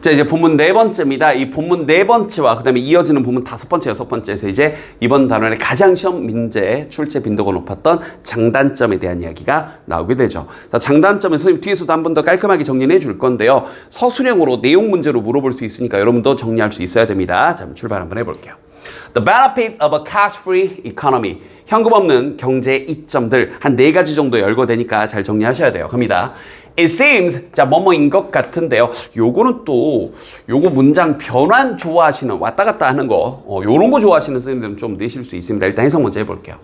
자 이제 본문 네 번째입니다. 이 본문 네 번째와 그 다음에 이어지는 본문 다섯 번째, 여섯 번째에서 이제 이번 단원의 가장 시험 민재 출제 빈도가 높았던 장단점에 대한 이야기가 나오게 되죠. 자 장단점은 선생님 뒤에서도 한 번 더 깔끔하게 정리해 줄 건데요. 서술형으로 내용 문제로 물어볼 수 있으니까 여러분도 정리할 수 있어야 됩니다. 자, 출발 한번 해볼게요. The benefits of a cash-free economy. 현금 없는 경제 이점들 한 네 가지 정도 열거되니까 잘 정리하셔야 돼요. 갑니다. It seems 자 뭐뭐인 것 같은데요. 요거는 또 요거 문장 변환 좋아하시는 왔다 갔다 하는 거 어, 요런 거 좋아하시는 선생님들은 좀 내실 수 있습니다. 일단 해석 먼저 해볼게요.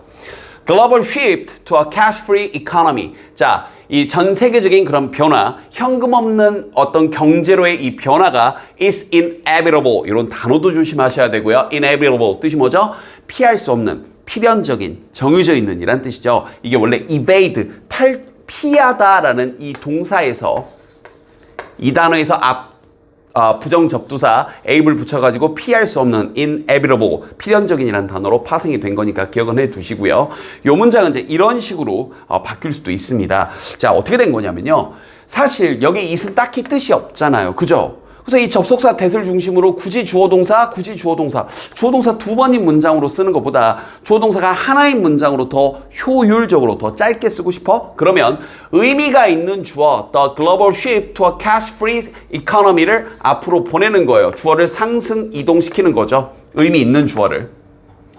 Global shift to a cash-free economy. 자, 이 전 세계적인 그런 변화, 현금 없는 어떤 경제로의 이 변화가 is inevitable. 이런 단어도 조심하셔야 되고요. inevitable 뜻이 뭐죠? 피할 수 없는, 필연적인, 정해져 있는 이란 뜻이죠. 이게 원래 evade, 탈, 피하다라는 이 동사에서 이 단어에서 앞 아, 부정 접두사 able을 붙여가지고 피할 수 없는 inevitable 필연적인이라는 단어로 파생이 된 거니까 기억은 해 두시고요. 요 문장은 이제 이런 식으로 어, 바뀔 수도 있습니다. 자 어떻게 된 거냐면요. 사실 여기 it은 딱히 뜻이 없잖아요. 그죠? 그래서 이 접속사 대을 중심으로 굳이 주어 동사, 굳이 주어 동사, 주어 동사 두 번인 문장으로 쓰는 것보다 주어 동사가 하나인 문장으로 더 효율적으로 더 짧게 쓰고 싶어? 그러면 의미가 있는 주어 the global shift to a cash-free economy를 앞으로 보내는 거예요. 주어를 상승 이동시키는 거죠. 의미 있는 주어를.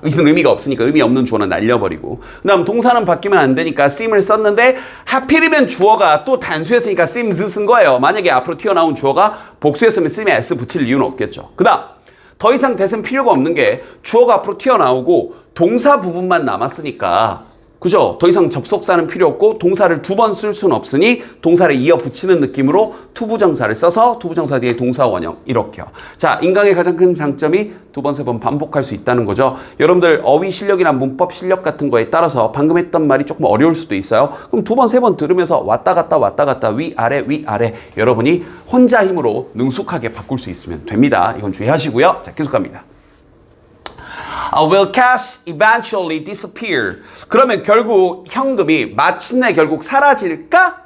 무슨 의미가 없으니까 의미 없는 주어는 날려버리고. 그다음 동사는 바뀌면 안 되니까 seem을 썼는데 하필이면 주어가 또 단수였으니까 seems 쓴 거예요. 만약에 앞으로 튀어나온 주어가 복수였으면 seem에 s 붙일 이유는 없겠죠. 그다음 더 이상 대은 필요가 없는 게 주어가 앞으로 튀어나오고 동사 부분만 남았으니까 그죠? 더 이상 접속사는 필요 없고 동사를 두 번 쓸 수는 없으니 동사를 이어 붙이는 느낌으로 투부정사를 써서 투부정사 뒤에 동사 원형 이렇게요. 자, 인강의 가장 큰 장점이 두 번, 세 번 반복할 수 있다는 거죠. 여러분들 어휘 실력이나 문법 실력 같은 거에 따라서 방금 했던 말이 조금 어려울 수도 있어요. 그럼 두 번, 세 번 들으면서 왔다 갔다 왔다 갔다 위, 아래, 위, 아래 여러분이 혼자 힘으로 능숙하게 바꿀 수 있으면 됩니다. 이건 주의하시고요. 자, 계속 갑니다. Uh, will cash eventually disappear? 그러면 결국 현금이 마침내 결국 사라질까?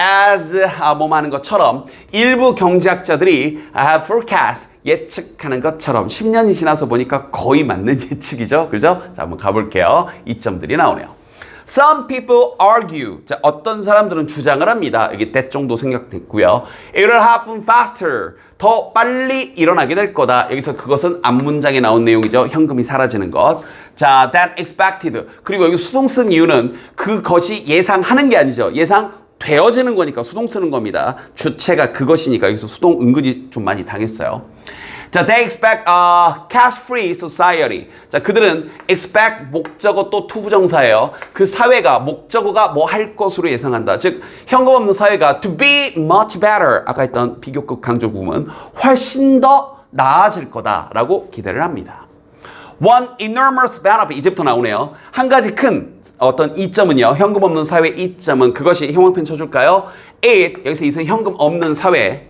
As 아, 뭐 하는 것처럼 일부 경제학자들이 have forecast 예측하는 것처럼 10년이 지나서 보니까 거의 맞는 예측이죠. 그죠? 자, 한번 가볼게요. 이점들이 나오네요. Some people argue. 자, 어떤 사람들은 주장을 합니다. 여기 때 정도 생각됐고요. It will happen faster. 더 빨리 일어나게 될 거다. 여기서 그것은 앞 문장에 나온 내용이죠. 현금이 사라지는 것. 자, that expected. 그리고 여기 수동 쓴 이유는 그것이 예상하는 게 아니죠. 예상 되어지는 거니까 수동 쓰는 겁니다. 주체가 그것이니까 여기서 수동 은근히 좀 많이 당했어요. 자, they expect a cash-free society. 자, 그들은 expect 목적어 또 투부정사예요. 그 사회가 목적어가 뭐 할 것으로 예상한다. 즉 현금 없는 사회가 to be much better. 아까 했던 비교급 강조 부분 훨씬 더 나아질 거다라고 기대를 합니다. One enormous benefit 이제부터 나오네요. 한 가지 큰 어떤 이점은요. 현금 없는 사회 이점은 그것이 형광펜 쳐줄까요? It 여기서 이선 현금 없는 사회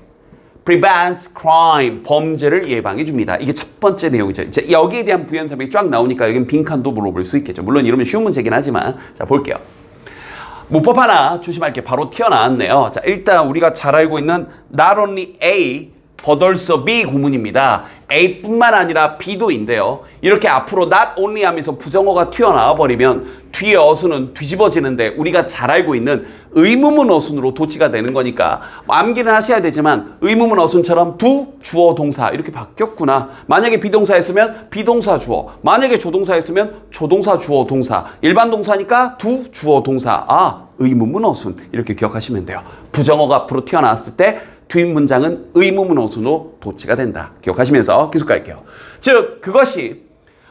prevents crime 범죄를 예방해 줍니다. 이게 첫 번째 내용이죠. 이제 여기에 대한 부연 설명이 쫙 나오니까 여긴 빈칸도 물어볼 수 있겠죠. 물론 이러면 쉬운 문제긴 하지만 자 볼게요. 문법 하나 조심할 게 바로 튀어나왔네요. 자 일단 우리가 잘 알고 있는 not only A but also B 구문입니다. A뿐만 아니라 B도인데요. 이렇게 앞으로 not only 하면서 부정어가 튀어나와 버리면 뒤에 어순은 뒤집어지는데 우리가 잘 알고 있는 의무문 어순으로 도치가 되는 거니까 암기는 하셔야 되지만 의무문 어순처럼 두 주어 동사 이렇게 바뀌었구나. 만약에 비동사였으면 비동사 주어. 만약에 조동사였으면 조동사 주어 동사. 일반 동사니까 두 주어 동사. 아 의무문 어순 이렇게 기억하시면 돼요. 부정어가 앞으로 튀어나왔을 때 뒷문장은 의무문 어순으로 도치가 된다. 기억하시면서 계속 갈게요. 즉 그것이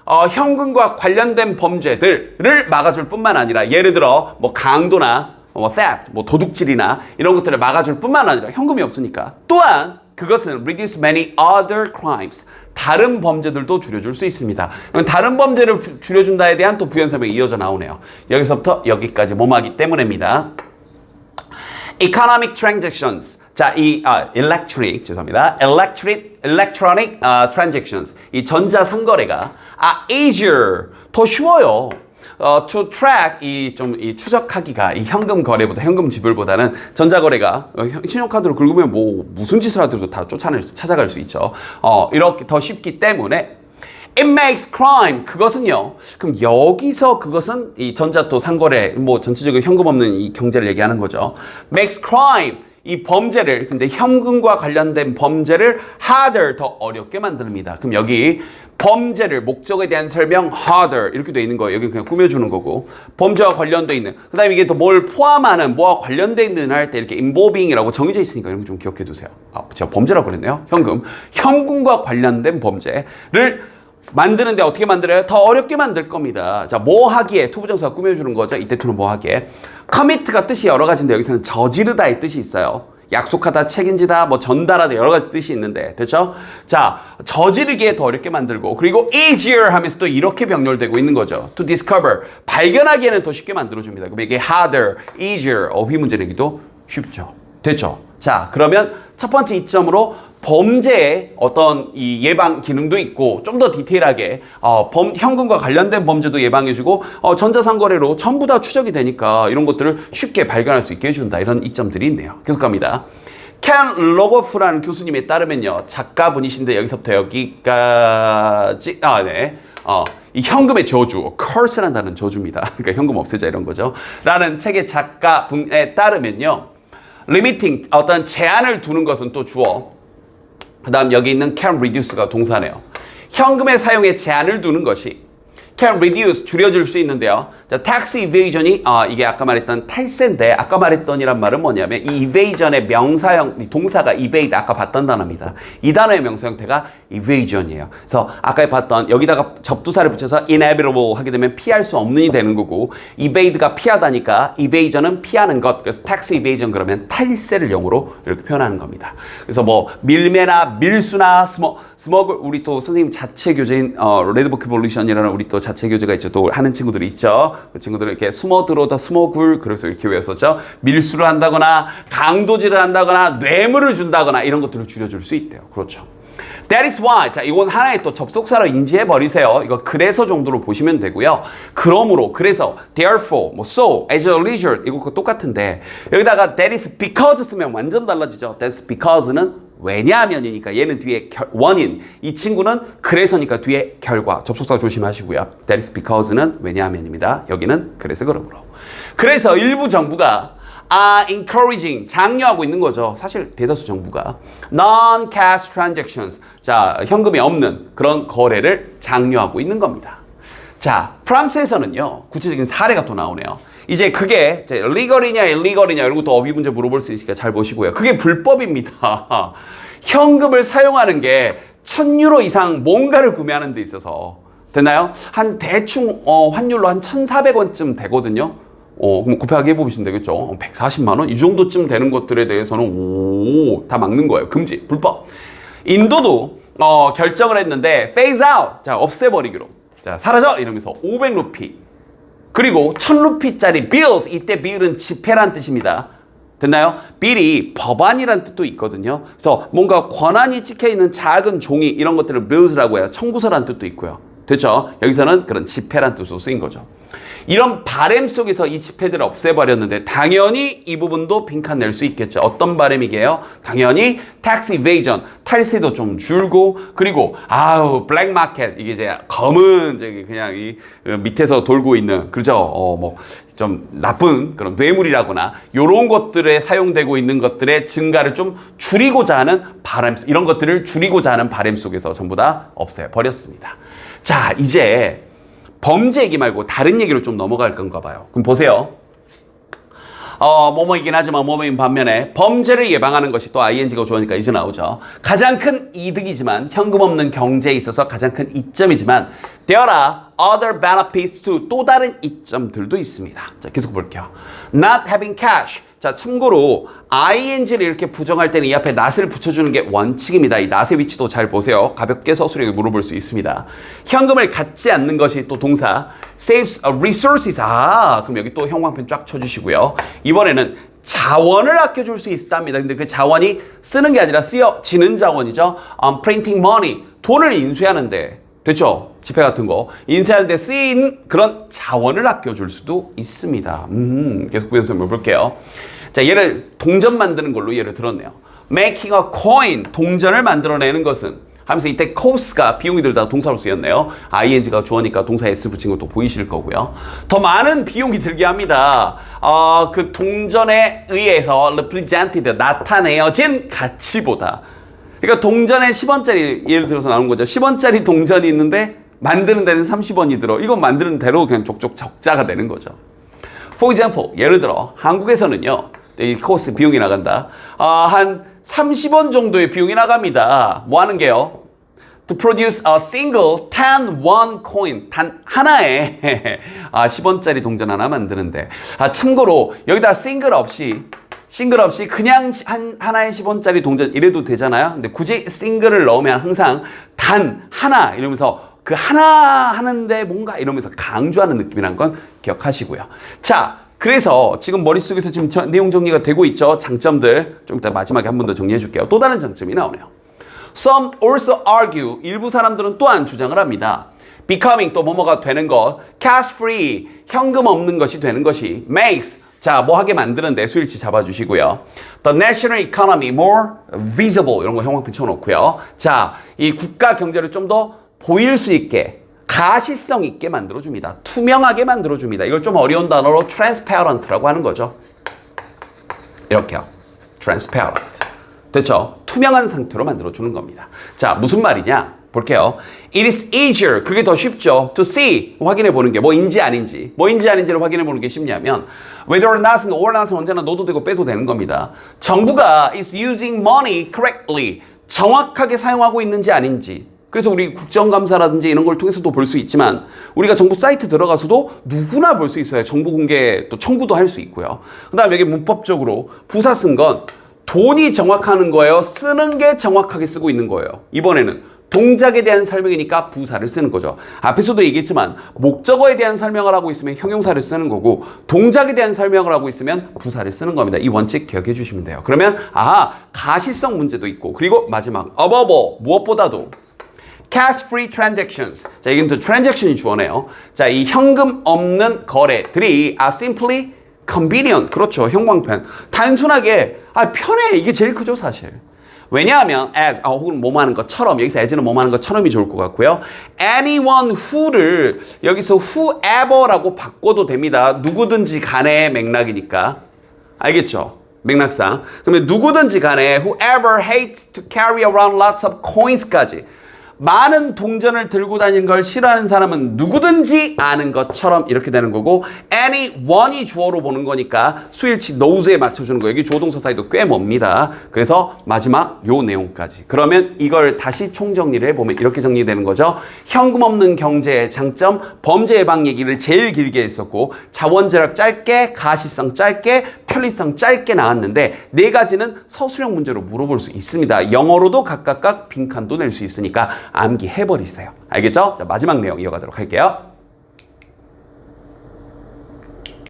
어, 현금과 관련된 범죄들을 막아줄 뿐만 아니라 예를 들어 뭐 강도나 뭐 theft, 뭐 도둑질이나 이런 것들을 막아줄 뿐만 아니라 현금이 없으니까 또한 그것은 reduce many other crimes 다른 범죄들도 줄여줄 수 있습니다. 다른 범죄를 줄여준다에 대한 또 부연 설명이 이어져 나오네요. 여기서부터 여기까지 몸하기 때문입니다. economic transactions 자, 이 아, electronic 죄송합니다. electric electronic uh, transactions 이 전자 상거래가 아 easier 더 쉬워요. 어, to track 이 좀 이 추적하기가 이 현금 거래보다 현금 지불보다는 전자거래가 어, 현- 신용카드로 긁으면 뭐 무슨 짓을 하더라도 다 쫓아낼 수- 찾아갈 수 있죠. 어, 이렇게 더 쉽기 때문에 It makes crime. 그것은요. 그럼 여기서 그것은 이 전자토 상거래 뭐 전체적으로 현금 없는 이 경제를 얘기하는 거죠. makes crime. 이 범죄를 근데 현금과 관련된 범죄를 harder 더 어렵게 만듭니다. 그럼 여기 범죄를 목적에 대한 설명 harder 이렇게 돼 있는 거예요. 여기 그냥 꾸며주는 거고 범죄와 관련돼 있는 그다음에 이게 또 뭘 포함하는 뭐와 관련돼 있는 할 때 이렇게 involving이라고 정해져 있으니까 이런 거 좀 기억해 두세요. 아, 제가 범죄라고 그랬네요. 현금 현금과 관련된 범죄를 만드는데 어떻게 만들어요? 더 어렵게 만들 겁니다. 자, 뭐 하기에 투부정사가 꾸며주는 거죠. 이때 투는 뭐 하기에. Commit가 뜻이 여러 가지인데 여기서는 저지르다의 뜻이 있어요. 약속하다, 책임지다, 뭐 전달하다 여러 가지 뜻이 있는데 됐죠? 자, 저지르기에 더 어렵게 만들고 그리고 easier 하면서 또 이렇게 병렬되고 있는 거죠. to discover 발견하기에는 더 쉽게 만들어줍니다. 그럼 이게 harder, easier 어휘 문제 내기도 쉽죠. 됐죠? 자, 그러면 첫 번째 이점으로 범죄의 어떤 이 예방 기능도 있고 좀 더 디테일하게 어, 범, 현금과 관련된 범죄도 예방해주고 어, 전자상거래로 전부 다 추적이 되니까 이런 것들을 쉽게 발견할 수 있게 해준다 이런 이점들이 있네요. 계속 갑니다. 캔 로거프라는 교수님에 따르면요 작가분이신데 여기서부터 여기까지 아 네. 어, 이 현금의 저주, curse란 다는 저주입니다. 그러니까 현금 없애자 이런 거죠. 라는 책의 작가분에 따르면요. limiting 어떤 제한을 두는 것은 또 주어. 그 다음 여기 있는 can reduce가 동사네요. 현금의 사용에 제한을 두는 것이 can reduce 줄여줄 수 있는데요. 자, tax evasion이 아, 이게 아까 말했던 탈세인데 아까 말했던이란 말은 뭐냐면 이 evasion의 명사형 이 동사가 evade 아까 봤던 단어입니다. 이 단어의 명사 형태가 evasion이에요. 그래서 아까 봤던 여기다가 접두사를 붙여서 inevitable 하게 되면 피할 수 없는이 되는 거고 evade가 피하다니까 evasion은 피하는 것. 그래서 tax evasion 그러면 탈세를 영어로 이렇게 표현하는 겁니다. 그래서 뭐 밀매나 밀수나 스모 스머글 우리 또 선생님 자체 교재인 어, 레드부크 볼루션이라는 우리 또 자체 교재가 있죠. 또 하는 친구들이 있죠. 그 친구들은 이렇게 숨어 들어다 숨어 굴 그래서 이렇게 외웠었죠. 밀수를 한다거나 강도질을 한다거나 뇌물을 준다거나 이런 것들을 줄여줄 수 있대요. 그렇죠. That is why. 자, 이건 하나의 또 접속사로 인지해 버리세요. 이거 그래서 정도로 보시면 되고요. 그러므로, 그래서, therefore, 뭐, so, as a leisure, 이거 똑같은데, 여기다가 that is because 쓰면 완전 달라지죠. that's because는 왜냐하면이니까 얘는 뒤에 결, 원인, 이 친구는 그래서니까 뒤에 결과, 접속사 조심하시고요. that is because는 왜냐하면입니다. 여기는 그래서 그러므로. 그래서 일부 정부가 are encouraging 장려하고 있는 거죠. 사실 대다수 정부가 non-cash transactions 자 현금이 없는 그런 거래를 장려하고 있는 겁니다. 자 프랑스에서는요 구체적인 사례가 또 나오네요. 이제 그게 이제 legal이냐 illegal이냐 이런 것도 어휘 문제 물어볼 수 있으니까 잘 보시고요. 그게 불법입니다. 현금을 사용하는 게 1000유로 이상 뭔가를 구매하는 데 있어서 됐나요? 한 대충 어, 환율로 한 1,400원쯤 되거든요. 어, 그럼 곱하기 해보시면 되겠죠. 140만 원? 이 정도쯤 되는 것들에 대해서는 오, 다 막는 거예요. 금지, 불법. 인도도 어, 결정을 했는데 phase out, 자 없애버리기로, 자 사라져 이러면서 500루피 그리고 1000루피짜리 bills 이때 bill은 지폐란 뜻입니다. 됐나요? bill이 법안이란 뜻도 있거든요. 그래서 뭔가 권한이 찍혀 있는 작은 종이 이런 것들을 bills라고 해요. 청구서란 뜻도 있고요. 됐죠? 여기서는 그런 지폐란 뜻으로 쓰인 거죠. 이런 바램 속에서 이 지폐들을 없애버렸는데 당연히 이 부분도 빈칸 낼 수 있겠죠. 어떤 바램이게요? 당연히 tax evasion 탈세도 좀 줄고 그리고 아우 블랙 마켓 이게 이제 검은 저기 그냥 이 밑에서 돌고 있는 그죠? 어 뭐 좀 나쁜 그런 뇌물이라거나 이런 것들에 사용되고 있는 것들의 증가를 좀 줄이고자 하는 바람 이런 것들을 줄이고자 하는 바람 속에서 전부 다 없애 버렸습니다. 자 이제 범죄 얘기 말고 다른 얘기로 좀 넘어갈 건가 봐요. 그럼 보세요. 어, 뭐뭐이긴 하지만 뭐뭐인 반면에 범죄를 예방하는 것이 또 ing가 좋으니까 이제 나오죠. 가장 큰 이득이지만 현금 없는 경제에 있어서 가장 큰 이점이지만 are other benefits too. 또 다른 이점들도 있습니다. 자, 계속 볼게요. Not having cash. 자, 참고로 ing를 이렇게 부정할 때는 이 앞에 not을 붙여주는 게 원칙입니다. 이 not의 위치도 잘 보세요. 가볍게 서술에게 물어볼 수 있습니다. 현금을 갖지 않는 것이 또 동사 saves resources. 아, 그럼 여기 또 형광펜 쫙 쳐주시고요. 이번에는 자원을 아껴줄 수 있답니다. 근데 그 자원이 쓰는 게 아니라 쓰여지는 자원이죠. Um, printing money. 돈을 인수하는데 됐죠? 지폐 같은 거. 인쇄할 때 쓰인 그런 자원을 아껴줄 수도 있습니다. 음, 계속 구현서 볼게요. 자, 예를 동전 만드는 걸로 예를 들었네요. Making a coin, 동전을 만들어내는 것은 하면서 이때 cost가 비용이 들다 동사로 쓰였네요. ing가 주어니까 동사 s 붙인 것도 보이실 거고요. 더 많은 비용이 들게 합니다. 어, 그 동전에 의해서 represented, 나타내어진 가치보다. 그러니까 동전에 10원짜리 예를 들어서 나오는 거죠. 10원짜리 동전이 있는데 만드는 데는 30원이 들어. 이건 만드는 대로 그냥 족족 적자가 되는 거죠. For example, 예를 들어 한국에서는요. 이 코스 비용이 나간다. 아, 한 30원 정도의 비용이 나갑니다. 뭐 하는 게요? To produce a single 10 won coin. 단 하나의 아, 10원짜리 동전 하나 만드는데. 아, 참고로 여기다 싱글 없이 싱글 없이 그냥 시- 한 하나의 10원짜리 동전 이래도 되잖아요. 근데 굳이 싱글을 넣으면 항상 단 하나 이러면서 그 하나 하는데 뭔가 이러면서 강조하는 느낌이란 건 기억하시고요. 자, 그래서 지금 머릿속에서 지금 저- 내용 정리가 되고 있죠. 장점들 좀 이따 마지막에 한 번 더 정리해 줄게요. 또 다른 장점이 나오네요. Some also argue 일부 사람들은 또한 주장을 합니다. Becoming 또 뭐뭐가 되는 것, cash free 현금 없는 것이 되는 것이 makes 자 뭐 하게 만드는데 수일치 잡아주시고요. The national economy more visible 이런 거 형광펜 쳐놓고요. 자 이 국가 경제를 좀 더 보일 수 있게 가시성 있게 만들어줍니다. 투명하게 만들어줍니다. 이걸 좀 어려운 단어로 transparent라고 하는 거죠. 이렇게요. transparent. 됐죠? 투명한 상태로 만들어주는 겁니다. 자, 무슨 말이냐? 볼게요. It is easier. 그게 더 쉽죠. To see. 확인해 보는 게 뭐인지 아닌지. 뭐인지 아닌지를 확인해 보는 게 쉽냐면 whether or not은 or not은 언제나 넣어도 되고 빼도 되는 겁니다. 정부가 is using money correctly. 정확하게 사용하고 있는지 아닌지. 그래서 우리 국정감사라든지 이런 걸 통해서도 볼 수 있지만 우리가 정부 사이트 들어가서도 누구나 볼 수 있어요. 정보 공개 또 청구도 할 수 있고요. 그다음에 여기 문법적으로 부사 쓴 건 돈이 정확하는 거예요. 쓰는 게 정확하게 쓰고 있는 거예요. 이번에는 동작에 대한 설명이니까 부사를 쓰는 거죠. 앞에서도 얘기했지만 목적어에 대한 설명을 하고 있으면 형용사를 쓰는 거고 동작에 대한 설명을 하고 있으면 부사를 쓰는 겁니다. 이 원칙 기억해 주시면 돼요. 그러면 아 가시성 문제도 있고 그리고 마지막 all 무엇보다도 cash free transactions. 자, 이건 또 transaction이 주어네요. 자, 이 현금 없는 거래들이 are simply convenient. 그렇죠. 형광펜. 단순하게 아, 편해. 이게 제일 크죠, 사실. 왜냐하면 as 아, 혹은 뭐뭐 하는 것처럼 여기서 as는 뭐뭐 하는 것처럼이 좋을 것 같고요. anyone who를 여기서 whoever라고 바꿔도 됩니다. 누구든지 간의 맥락이니까. 알겠죠? 맥락상. 그러면 누구든지 간에 whoever hates to carry around lots of coins까지 많은 동전을 들고 다니는 걸 싫어하는 사람은 누구든지 아는 것처럼 이렇게 되는 거고 anyone이 주어로 보는 거니까 수일치 knows에 맞춰주는 거 여기 조동사 사이도 꽤 멉니다. 그래서 마지막 요 내용까지 그러면 이걸 다시 총정리를 해보면 이렇게 정리되는 거죠. 현금 없는 경제의 장점 범죄 예방 얘기를 제일 길게 했었고 자원절약 짧게 가시성 짧게 편리성 짧게 나왔는데 네 가지는 서술형 문제로 물어볼 수 있습니다. 영어로도 각각각 빈칸도 낼 수 있으니까 암기해버리세요. 알겠죠? 자, 마지막 내용 이어가도록 할게요.